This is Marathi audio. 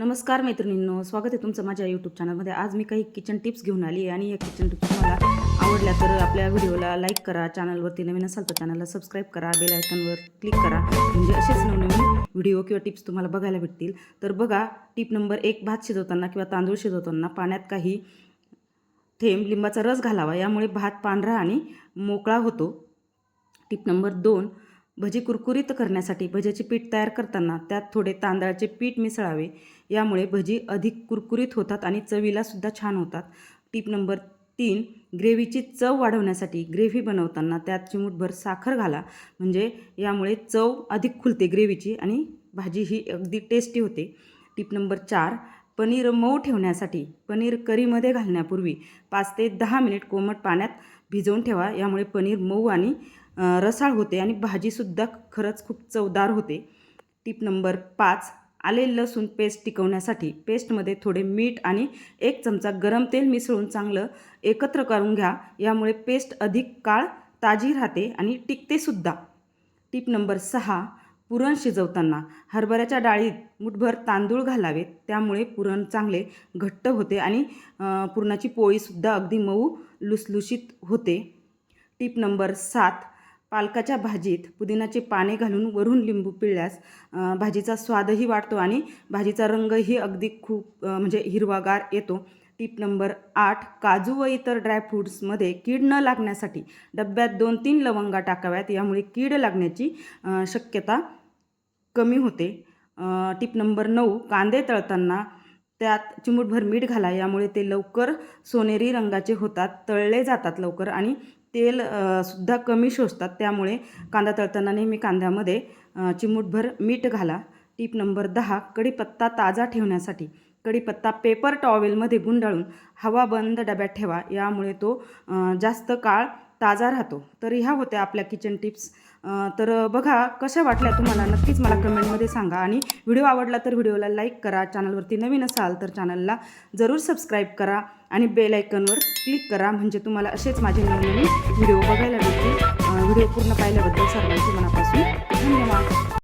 नमस्कार मैत्रिणींनो स्वागत आहे तुमचं माझ्या यूट्यूब चॅनलमध्ये आज मी काही किचन टिप्स घेऊन आली आहे आणि या किचन टिप्स तुम्हाला आवडल्या तर आपल्या व्हिडिओला लाईक करा चॅनलवरती नवीन असाल तर चॅनलला सबस्क्राईब करा बेल आयकनवर क्लिक करा. म्हणजे असेच नवनवीन व्हिडिओ किंवा टिप्स तुम्हाला बघायला भेटतील. तर बघा टिप नंबर एक भात शिजवताना किंवा तांदूळ शिजवताना पाण्यात काही थेंब लिंबाचा रस घालावा. यामुळे भात पांढरा आणि मोकळा होतो. टिप नंबर दोन भजी कुरकुरीत करण्यासाठी भज्याचे पीठ तयार करताना त्यात थोडे तांदळाचे पीठ मिसळावे. यामुळे भजी अधिक कुरकुरीत होतात आणि चवीला सुद्धा छान होतात. टीप नंबर तीन ग्रेव्हीची चव वाढवण्यासाठी ग्रेव्ही बनवताना त्यात चिमूटभर साखर घाला. म्हणजे यामुळे चव अधिक खुलते ग्रेव्हीची आणि भाजी ही अगदी टेस्टी होते. टीप नंबर चार पनीर मऊ ठेवण्यासाठी पनीर करीमध्ये घालण्यापूर्वी पाच ते दहा मिनिट कोमट पाण्यात भिजवून ठेवा. यामुळे पनीर मऊ आणि रसाळ होते आणि भाजीसुद्धा खरंच खूप चवदार होते. टिप नंबर पाच आले लसूण पेस्ट टिकवण्यासाठी पेस्टमध्ये थोडे मीठ आणि एक चमचा गरम तेल मिसळून चांगलं एकत्र करून घ्या. यामुळे पेस्ट अधिक काळ ताजी राहते आणि टिकतेसुद्धा. टिप नंबर सहा पुरण शिजवताना हरभऱ्याच्या डाळीत मुठभर तांदूळ घालावेत. त्यामुळे पुरण चांगले घट्ट होते आणि पुरणाची पोळीसुद्धा अगदी मऊ लुसलुशीत होते. टिप नंबर सात पालकाच्या भाजीत पुदिनाचे पाने घालून वरून लिंबू पिळल्यास भाजीचा स्वादही वाढतो आणि भाजीचा रंगही अगदी खूप म्हणजे हिरवागार येतो. टिप नंबर आठ काजू व इतर ड्रायफ्रूट्समध्ये कीड न लागण्यासाठी डब्यात दोन तीन लवंगा टाकाव्यात. यामुळे कीड लागण्याची शक्यता कमी होते. टिप नंबर नऊ कांदे तळताना त्यात चिमूटभर मीठ घाला. यामुळे ते लवकर सोनेरी रंगाचे होतात तळले जातात लवकर आणि तेल सुद्धा कमी शोषतात. त्यामुळे कांदा तळताना नेहमी कांद्यामध्ये चिमूटभर मीठ घाला. टीप नंबर दहा कढीपत्ता ताजा ठेवण्यासाठी. कढीपत्ता पेपर टॉवेलमध्ये गुंडाळून हवा बंद डब्यात ठेवा यामुळे तो जास्त काळ ताजा राहतो. तर ह्या होत्या आपल्या किचन टिप्स तर बघा कशा वाटल्या तुम्हाला? नक्कीच मला कमेंटमध्ये सांगा. आणि व्हिडिओ आवडला तर व्हिडिओला लाईक करा. चॅनलवरती नवीन असाल तर चॅनलला जरूर सबस्क्राईब करा. आणि बेल आयकनवर क्लिक करा. म्हणजे तुम्हाला असेच माझे नवनवीन व्हिडिओ बघायला मिळतील व्हिडिओ पूर्ण पाहिल्याबद्दल सर्वांचे मनापासून धन्यवाद.